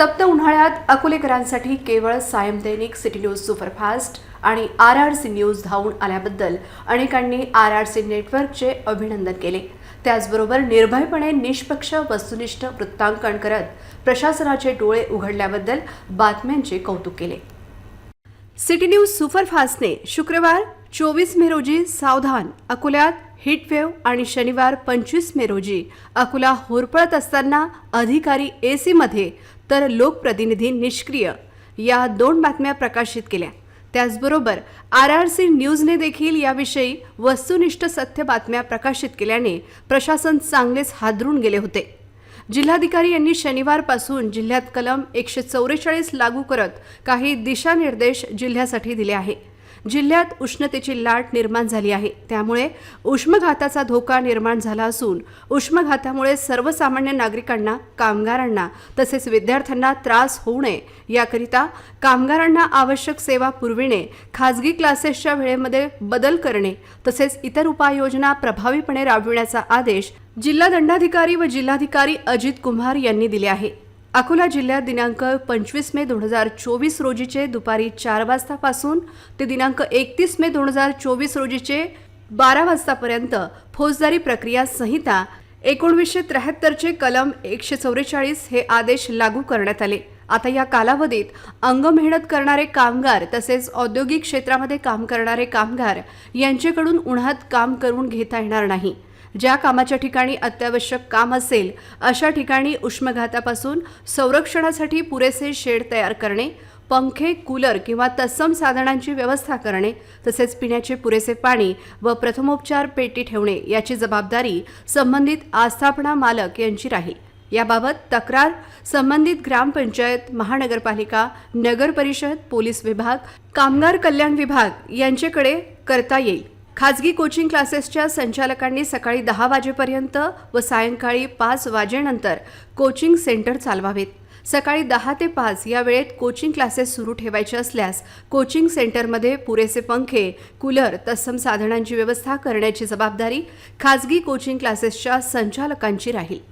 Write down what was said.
तप्त उन्हाळ्यात अकोलेकरांसाठी केवळ सायम दैनिक सिटी न्यूज सुपरफास्ट आणि आर आर सी न्यूज धावून आल्याबद्दल अनेकांनी आर आर सी नेटवर्कचे अभिनंदन केले. त्याचबरोबर निर्भयपणे निष्पक्ष वस्तुनिष्ठ वृत्तांकन करत प्रशासनाचे डोळे उघडल्याबद्दल बातम्यांचे कौतुक केले. सिटी न्यूज सुपरफास्टने शुक्रवार चोवीस मे रोजी सावधान अकोल्यात हिटवेव आणि शनिवार पंचवीस मे रोजी अकोला होरपळत असताना अधिकारी ए सीमध्ये तर लोकप्रतिनिधी निष्क्रिय या दोन बातम्या प्रकाशित केल्या. त्याचबरोबर आर आर सी न्यूजने देखील याविषयी वस्तुनिष्ठ सत्य बातम्या प्रकाशित केल्याने प्रशासन चांगलेच हादरून गेले होते. जिल्हाधिकारी यांनी शनिवारपासून जिल्ह्यात कलम एकशे चौवेचाळीस लागू करत काही दिशानिर्देश जिल्ह्यासाठी दिले आहे जिल्ह्यात उष्णतेची लाट निर्माण झाली आहे. त्यामुळे उष्मघाताचा धोका निर्माण झाला असून उष्मघातामुळे सर्वसामान्य नागरिकांना कामगारांना तसेच विद्यार्थ्यांना त्रास होऊ नये याकरिता कामगारांना आवश्यक सेवा पुरविणे खाजगी क्लासेसच्या वेळेमध्ये बदल करणे तसेच इतर उपाययोजना प्रभावीपणे राबविण्याचा आदेश जिल्हा दंडाधिकारी व जिल्हाधिकारी अजित कुमार यांनी दिले आहे. अकोला जिल्ह्यात दिनांक पंचवीस मे दोन हजार चोवीस रोजीचे दुपारी चार वाजतापासून ते दिनांक एकतीस मे दोन हजार चोवीस रोजीचे बारा वाजतापर्यंत फौजदारी प्रक्रिया संहिता एकोणवीसशे त्र्याहत्तरचे कलम एकशे चौवेचाळीस हे आदेश लागू करण्यात आले. आता या कालावधीत अंग मेहनत करणारे कामगार तसेच औद्योगिक क्षेत्रामध्ये काम करणारे कामगार यांच्याकडून उन्हात काम करून घेता येणार नाही. ज्या कामाच्या ठिकाणी अत्यावश्यक काम असेल अशा ठिकाणी उष्मघातापासून संरक्षणासाठी पुरेसे शेड तयार करणे पंखे कूलर किंवा तत्सम साधनांची व्यवस्था करणे तसेच पिण्याचे पुरेसे पाणी व प्रथमोपचार पेटी ठेवणे याची जबाबदारी संबंधित आस्थापना मालक यांची राहील. याबाबत तक्रार संबंधित ग्रामपंचायत महानगरपालिका नगर परिषद पोलीस विभाग कामगार कल्याण विभाग यांच्याकडे करता येईल. खाजगी कोचिंग क्लासेसच्या संचालकांनी सकाळी दहा वाजेपर्यंत व सायंकाळी पाच वाजेनंतर कोचिंग सेंटर चालवावेत. सकाळी दहा ते पाच या वेळेत कोचिंग क्लासेस सुरू ठेवायचे असल्यास कोचिंग सेंटरमध्ये पुरेसे पंखे कूलर तत्सम साधनांची व्यवस्था करण्याची जबाबदारी खाजगी कोचिंग क्लासेसच्या संचालकांची राहील.